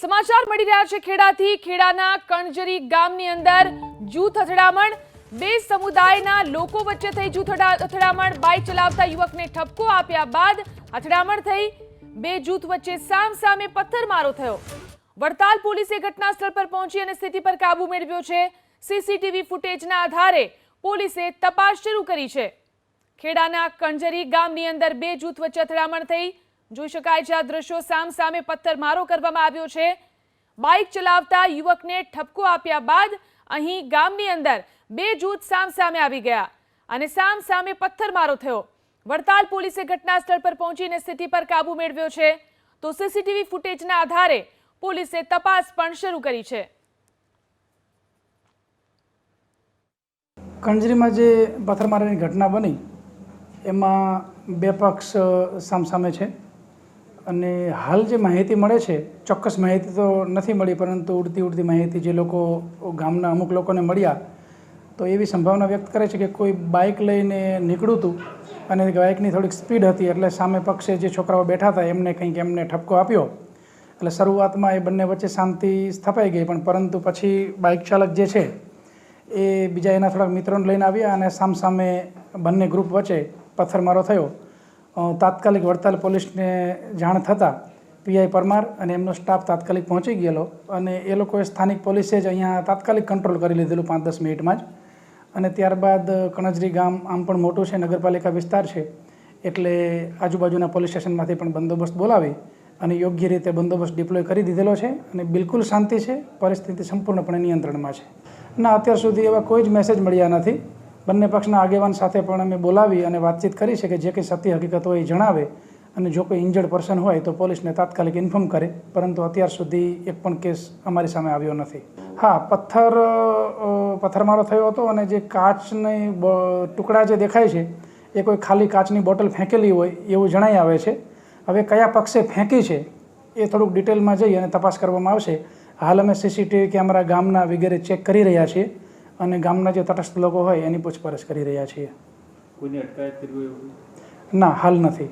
સમાચાર મળી રહ્યા છે ખેડાથી. ખેડાના કણજરી ગામની અંદર જૂથ અથડામણ. બે સમુદાયના લોકો વચ્ચે થઈ જૂથ અથડામણ. બાઇક ચલાવતા યુવકને ઠપકો આપ્યા બાદ અથડામણ થઈ. બે જૂથ વચ્ચે સામ સામે પથ્થરમારો થયો. વડતાલ પોલીસે ઘટના સ્થળ પર પહોંચી અને સ્થિતિ પર કાબુ મેળવ્યો છે. સીસીટીવી ફૂટેજના આધારે પોલીસે તપાસ શરૂ કરી છે. ખેડાના કણજરી ગામની અંદર બે જૂથ વચ્ચે અથડામણ થઈ. જોઈ શકાય છે આ દ્રશ્યો સામ સામે પથ્થરમારો કરવામાં આવ્યો છે. બાઇક ચલાવતા યુવકને ઠપકો આપ્યા બાદ અહીં ગામની અંદર બે જૂથ સામ સામે આવી ગયા અને સામ સામે પથ્થરમારો થયો. વડતાલ પોલીસે ઘટના સ્થળ પર પહોંચીને સ્થિતિ પર કાબુ મેળવ્યો છે. તો સીસીટીવી ફૂટેજના આધારે પોલીસે તપાસ પણ શરૂ કરી છે. કણજરીમાં જે પથ્થરમારાની ઘટના બની, એમાં બે પક્ષ સામસામે છે. અને હાલ જે માહિતી મળે છે, ચોક્કસ માહિતી તો નથી મળી, પરંતુ ઉડતી ઉડતી માહિતી જે લોકો ગામના અમુક લોકોને મળ્યા, તો એવી સંભાવના વ્યક્ત કરે છે કે કોઈ બાઇક લઈને નીકળ્યું હતું અને બાઇકની થોડીક સ્પીડ હતી, એટલે સામે પક્ષે જે છોકરાઓ બેઠા હતા, એમને કંઈક એમને ઠપકો આપ્યો. એટલે શરૂઆતમાં એ બંને વચ્ચે શાંતિ સ્થપાઈ ગઈ, પણ પરંતુ પછી બાઇક ચાલક જે છે, એ બીજા એના થોડાક મિત્રોને લઈને આવ્યા અને સામસામે બંને ગ્રુપ વચ્ચે પથ્થરમારો થયો. તાત્કાલિક વડતાલ પોલીસને જાણ થતાં પીઆઈ પરમાર અને એમનો સ્ટાફ તાત્કાલિક પહોંચી ગયેલો અને એ લોકોએ સ્થાનિક પોલીસે જ અહીંયા તાત્કાલિક કંટ્રોલ કરી લીધેલું પાંચ દસ મિનિટમાં જ. અને ત્યારબાદ કણજરી ગામ આમ પણ મોટું છે, નગરપાલિકા વિસ્તાર છે, એટલે આજુબાજુના પોલીસ સ્ટેશનમાંથી પણ બંદોબસ્ત બોલાવી અને યોગ્ય રીતે બંદોબસ્ત ડિપ્લોય કરી દીધેલો છે અને બિલકુલ શાંતિ છે, પરિસ્થિતિ સંપૂર્ણપણે નિયંત્રણમાં છે. ના, અત્યાર સુધી એવા કોઈ જ મેસેજ મળ્યા નથી. બંને પક્ષના આગેવાન સાથે પણ અમે બોલાવી અને વાતચીત કરી છે કે જે કંઈ સત્ય હકીકત હોય એ જણાવે અને જો કોઈ ઇન્જર્ડ પર્સન હોય તો પોલીસને તાત્કાલિક ઇન્ફોર્મ કરે. પરંતુ અત્યાર સુધી એક પણ કેસ અમારી સામે આવ્યો નથી. હા, પથ્થર પથ્થરમારો થયો હતો અને જે કાચની ટુકડા જે દેખાય છે, એ કોઈ ખાલી કાચની બોટલ ફેંકેલી હોય એવું જણાઈ આવે છે. હવે કયા પક્ષે ફેંકી છે, એ થોડુંક ડિટેલમાં જઈ અને તપાસ કરવામાં આવશે. હાલ અમે સીસીટીવી કેમેરા ગામના વગેરે ચેક કરી રહ્યા છીએ. અને ગામના જે તટસ્થ લોકો હોય એની પૂછપરછ કરી રહ્યા છીએ. કોઈની અટકાયત કરવી એવું? ના હાલ નથી.